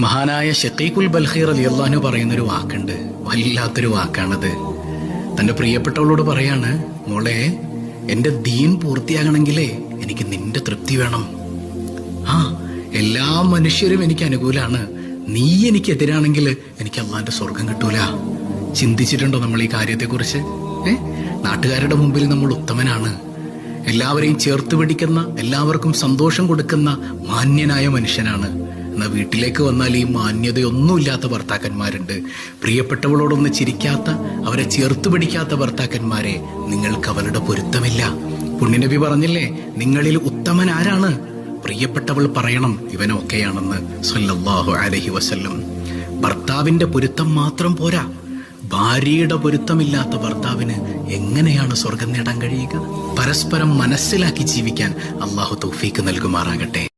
മഹാനായ ഷക്കീഖുൽ ബൽഖീർ അലി അള്ളഹാനു പറയുന്നൊരു വാക്കുണ്ട്. വല്ലാത്തൊരു വാക്കാണത്. തന്റെ പ്രിയപ്പെട്ടവളോട് പറയാണ് മോളെ എന്റെ ദീൻ പൂർത്തിയാകണമെങ്കിലേ എനിക്ക് നിന്റെ തൃപ്തി വേണം. ആ എല്ലാ മനുഷ്യരും എനിക്ക് അനുകൂലമാണ് നീ എനിക്ക് എതിരാണെങ്കിൽ എനിക്ക് അള്ളാന്റെ സ്വർഗം കിട്ടൂല. ചിന്തിച്ചിട്ടുണ്ടോ നമ്മൾ ഈ കാര്യത്തെക്കുറിച്ച്? ഏ? നാട്ടുകാരുടെ മുമ്പിൽ നമ്മൾ ഉത്തമനാണ്. എല്ലാവരെയും ചേർത്ത് പിടിക്കുന്ന എല്ലാവർക്കും സന്തോഷം കൊടുക്കുന്ന മാന്യനായ മനുഷ്യനാണ്. എന്നാൽ വീട്ടിലേക്ക് വന്നാൽ ഈ മാന്യതയൊന്നുമില്ലാത്ത ഭർത്താക്കന്മാരുണ്ട്. പ്രിയപ്പെട്ടവളോടൊന്ന് ചിരിക്കാത്ത അവരെ ചേർത്ത് പിടിക്കാത്ത ഭർത്താക്കന്മാരെ നിങ്ങൾക്ക് അവരുടെ പൊരുത്തമില്ല. പുണ്യനബി പറഞ്ഞില്ലേ നിങ്ങളിൽ ഉത്തമൻ ആരാണ് പ്രിയപ്പെട്ടവൾ പറയണം ഇവനൊക്കെയാണെന്ന് സല്ലല്ലാഹു അലഹി വസല്ലം. ഭർത്താവിന്റെ പൊരുത്തം മാത്രം പോരാ. ഭാര്യയുടെ പൊരുത്തമില്ലാത്ത ഭർത്താവിന് എങ്ങനെയാണ് സ്വർഗം നേടാൻ കഴിയുക? പരസ്പരം മനസ്സിലാക്കി ജീവിക്കാൻ അള്ളാഹു തൗഫീക്ക് നൽകുമാറാകട്ടെ.